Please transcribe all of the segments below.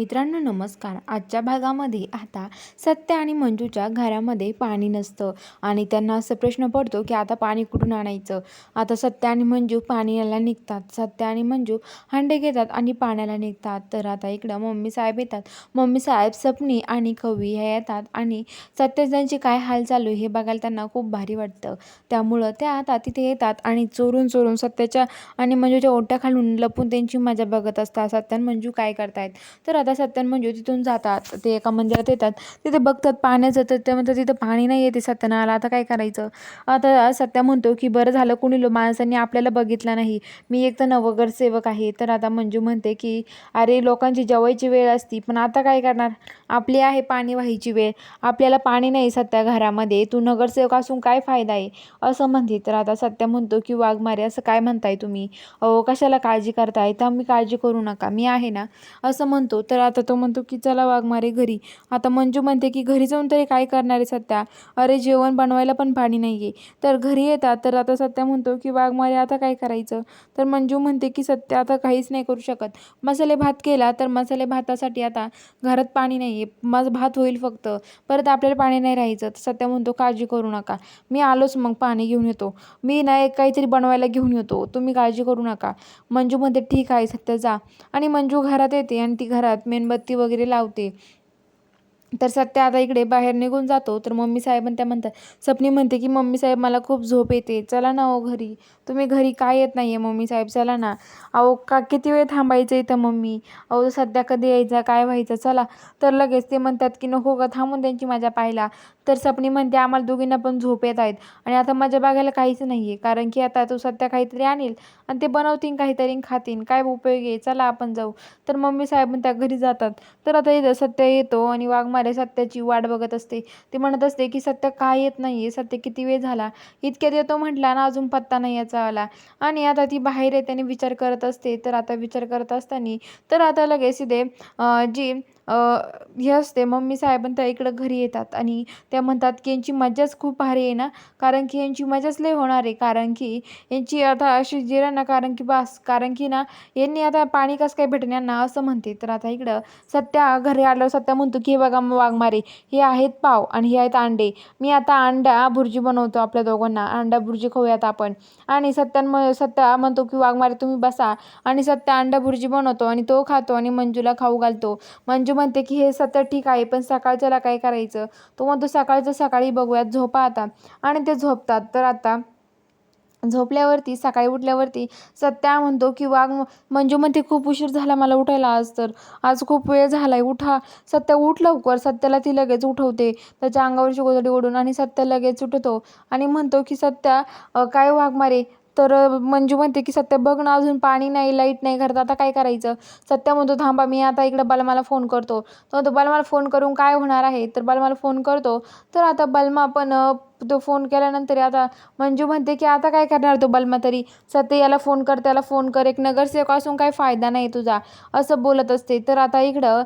मित्रांनो नमस्कार. आजच्या भागामध्ये आता सत्य आणि मंजूच्या घरामध्ये पाणी नसतं आणि त्यांना असं प्रश्न पडतो की आता पाणी कुठून आणायचं? आता सत्य आणि मंजू पाण्याला निघतात. सत्य आणि मंजू हंडे घेतात आणि पाण्याला निघतात. तर आता इकडं मम्मी साहेब येतात. मम्मी साहेब सपनी आणि कवी ह्या येतात आणि सत्यजांची काय हाल चालू हे बघायला त्यांना खूप भारी वाटतं. त्यामुळं त्या आता तिथे येतात आणि चोरून चोरून सत्याच्या आणि मंजूच्या ओट्या खालून लपून त्यांची मजा बघत असतात. सत्य आणि मंजू काय करतायत? तर आता सत्य आणि तिथून जातात. ते एका मंदिरात येतात. तिथे बघतात पाण्याचं तर ते म्हणतात तिथं पाणी नाही येते सत्यानाला आता काय करायचं? आता सत्या म्हणतो की बरं झालं कुणी लो माणसांनी आपल्याला बघितलं नाही. मी एक तर नवगरसेवक आहे. तर आता मंजू म्हणते की अरे लोकांची जेवायची वेळ असती. पण आता काय करणार? आपली आहे पाणी व्हायची वेळ. आपल्याला पाणी नाही सत्या घरामध्ये. तू नगरसेवक असून काय फायदा आहे? असं म्हणते. तर आता सत्या म्हणतो की वाघमारे असं काय म्हणताय तुम्ही? अहो कशाला काळजी करताय? तर मी काळजी करू नका. मी आहे ना? असं म्हणतो. तर आता तो म्हणतो की चला वाघमारे घरी. आता मंजू म्हणते की घरी जाऊन तरी काय करणार आहे सत्या अरे जेवण बनवायला पण पाणी नाही आहे तर घरी येतात. तर आता सत्या म्हणतो की वाघमारे आता काय करायचं? तर मंजू म्हणते की सत्या आता काहीच नाही करू शकत. मसाले भात केला तर मसाले भातासाठी आता घरात पाणी नाही आहे माझं भात होईल फक्त. परत आपल्याला पाणी नाही राहायचं. तर सत्या म्हणतो काळजी करू नका. मी आलोच मग पाणी घेऊन येतो. मी ना एक काहीतरी बनवायला घेऊन येतो. तुम्ही काळजी करू नका. मंजू म्हणते ठीक आहे सत्या जा. आणि मंजू घरात येते आणि ती घरात मेणबत्ती वगैरे लावते. तर सत्या आता इकडे बाहेर निघून जातो. तर मम्मी साहेब त्या म्हणतात सपनी म्हणते की मम्मी साहेब मला खूप झोप येते. चला ना ओ घरी. तुम्ही घरी काय येत नाही आहे मम्मी साहेब? चला ना. अहो का किती वेळ थांबायचं इथं मम्मी? अहो सध्या कधी यायचं? काय व्हायचं? चला. तर लगेच ते म्हणतात की नको का थांबून त्यांची माझ्या पाहिला तर सपनी म्हणते आम्हाला दोघींना पण झोप येत आहेत. आणि आता माझ्या बघायला काहीच नाही आहे कारण की आता तू सध्या काहीतरी आणील आणि ते बनवतीन काहीतरी खातीन. काय उपयोग आहे? चला आपण जाऊ. तर मम्मी साहेब त्या घरी जातात. तर आता इथं सत्य येतो आणि वाघमारे सत्याची वाट बघत असते. ते म्हणत असते की सत्य काय येत नाही आहे सत्य किती वेळ झाला? इतक्यात येतो म्हटला ना अजून पत्ता नाही याचा आला. आणि आता ती बाहेर येते आणि विचार करत असते. तर आता विचार करत असताना तर आता लगेच इथे जी हे असते. मम्मी साहेबन त्या इकडं घरी येतात आणि त्या म्हणतात की यांची मजाच खूप भारी आहे ना. कारण की यांची मजाच लय होणार आहे. कारण की यांची आता अशी जिरा ना कारण की बास कारण की ना यांनी आता पाणी कसं काय भेटेन यांना असं म्हणते. तर आता इकडं सत्या घरी आल्यावर सत्या म्हणतो की हे बघा वाघमारे हे आहेत पाव आणि हे आहेत अंडे. मी आता अंडा भुर्जी बनवतो आपल्या दोघांना. अंडा भुर्जी खाऊयात आपण. आणि सत्यान म सत्या म्हणतो की वाघमारे तुम्ही बसा. आणि सत्या अंडा भुर्जी बनवतो आणि तो खातो आणि मंजूला खाऊ घालतो. मंजू म्हणते की हे सत्य ठीक आहे पण सकाळच्याला काय करायचं? तो म्हणतो सकाळचं सकाळी बघूयात झोपा आता. आणि ते झोपतात. तर आता झोपल्यावरती सकाळी उठल्यावरती सत्या म्हणतो की वाघ मंजू म्हणते खूप उशीर झाला मला उठायला आज तर आज खूप वेळ झाला आहे उठा. सत्या उठ लवकर. सत्याला ती लगेच उठवते. त्याच्या अंगावरची गोधडी ओढून आणि सत्या लगेच उठतो आणि म्हणतो की सत्या काय वाघ मारे तर मंजू म्हणते की सत्या बघ ना अजून पाणी नाही लाइट नाही घरात आता काय करायचं? सत्या म्हणतो थांबा मी आता इकडं बलमाला फोन करतो. तो म्हणतो बलमाला फोन करून काय होणार आहे? तर बलमाला फोन करतो. तर आता बलमा पण तो फोन केल्यानंतर आता मंजू म्हणते की आता काय करणार तो बलमा तरी? सत्य याला फोन कर त्याला फोन कर. एक नगरसेवक असून काही फायदा नाही तुझा. असं बोलत असते. तर आता इकडं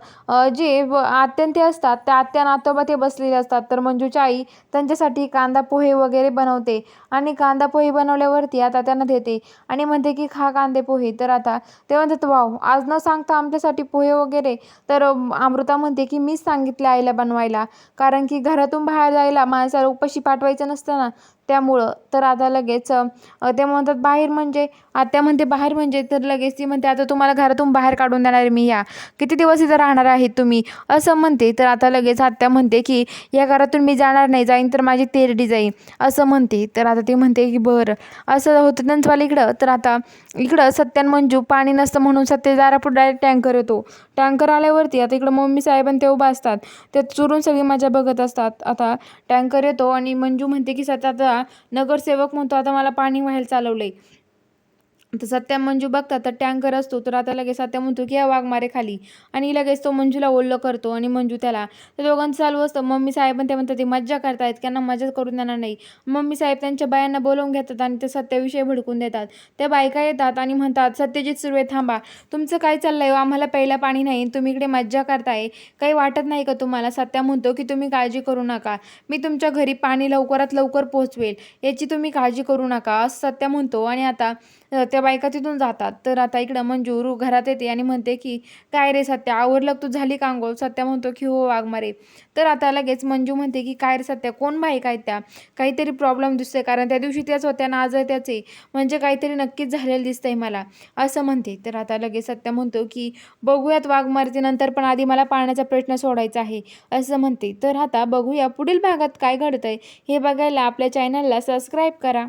जे आत्यंते असतात त्या आत्या नातोबा ते बसलेले असतात. तर मंजूची आई त्यांच्यासाठी कांदा पोहे वगैरे बनवते आणि कांदा पोहे बनवल्यावरती आता त्यांना देते आणि म्हणते की खा कांदे पोहे. तर आता ते म्हणतात वाव आज न सांगता आमच्यासाठी पोहे वगैरे. तर अमृता म्हणते की मीच सांगितले आईला बनवायला. कारण की घरातून बाहेर जायला माणसाला उपाशी पाठवायचं नसतं ना. त्यामुळं तर आता लगेच ते म्हणतात बाहेर म्हणजे आत्या म्हणते बाहेर म्हणजे तर लगेच ती म्हणते आता तुम्हाला घरातून बाहेर काढून देणार आहे मी या. किती दिवस इथं राहणार आहेत तुम्ही? असं म्हणते. तर आता लगेच आत्या म्हणते की या घरातून मी जाणार नाही जाईन तर माझी तेरडी जाईन. असं म्हणते. तर आता ती म्हणते की बरं. असं होतं त्यांचवाला इकडं. तर आता इकडं सत्यान मंजू पाणी नसतं म्हणून सत्य दारापूर डायरेक्ट टँकर येतो. टँकर आल्यावरती आता इकडं मम्मी साहेब आणि ते उभा असतात. ते चुरून सगळी मजा बघत असतात. आता टँकर येतो आणि मंजू म्हणते की सत्या आता नगरसेवक म्हणतो आता मला पाणी व्हायला चालवलंय. तर सत्या मंजू बघतात तर टँकर असतो तर आता लगेच सत्या म्हणतो की या वाघ मारे खाली. आणि लगेच तो मंजूला ओल्लं करतो आणि मंजू त्याला तर दोघांचं चालू असतं. मम्मी साहेब पण ते म्हणतात ते मज्जा करतायत त्यांना मजा करून देणार नाही. मम्मी साहेब त्यांच्या बायांना बोलवून घेतात आणि ते सत्याविषयी भडकून देतात. त्या बायका येतात आणि म्हणतात सत्यजित सुर्वे थांबा. तुमचं काय चाललंय आहे आम्हाला प्यायला पाणी नाही. तुम्ही इकडे मज्जा करताय. काही वाटत नाही का तुम्हाला? सत्या म्हणतो की तुम्ही काळजी करू नका. मी तुमच्या घरी पाणी लवकरात लवकर पोहोचवेल. याची तुम्ही काळजी करू नका. असं सत्या म्हणतो. आणि आता त्या बायका तिथून जातात. तर आता इकडं मंजू घरात येते आणि म्हणते की काय रे सत्या आवरलं तू झाली कांगोल सत्या म्हणतो की हो वाघमारे तर आता लगेच मंजू म्हणते की काय रे सत्या कोण बाईक आहेत त्या? काहीतरी प्रॉब्लेम दिसतोय कारण त्या दिवशी त्याच होत्या ना आज त्याचे म्हणजे काहीतरी नक्कीच झालेलं दिसतंय मला असं म्हणते. तर आता लगेच सत्या म्हणतो की बघूयात वाघमारतीनंतर पण आधी मला पाण्याचा प्रश्न सोडायचा आहे असं म्हणते. तर आता बघूया पुढील भागात काय घडतंय. हे बघायला आपल्या चॅनलला सबस्क्राईब करा.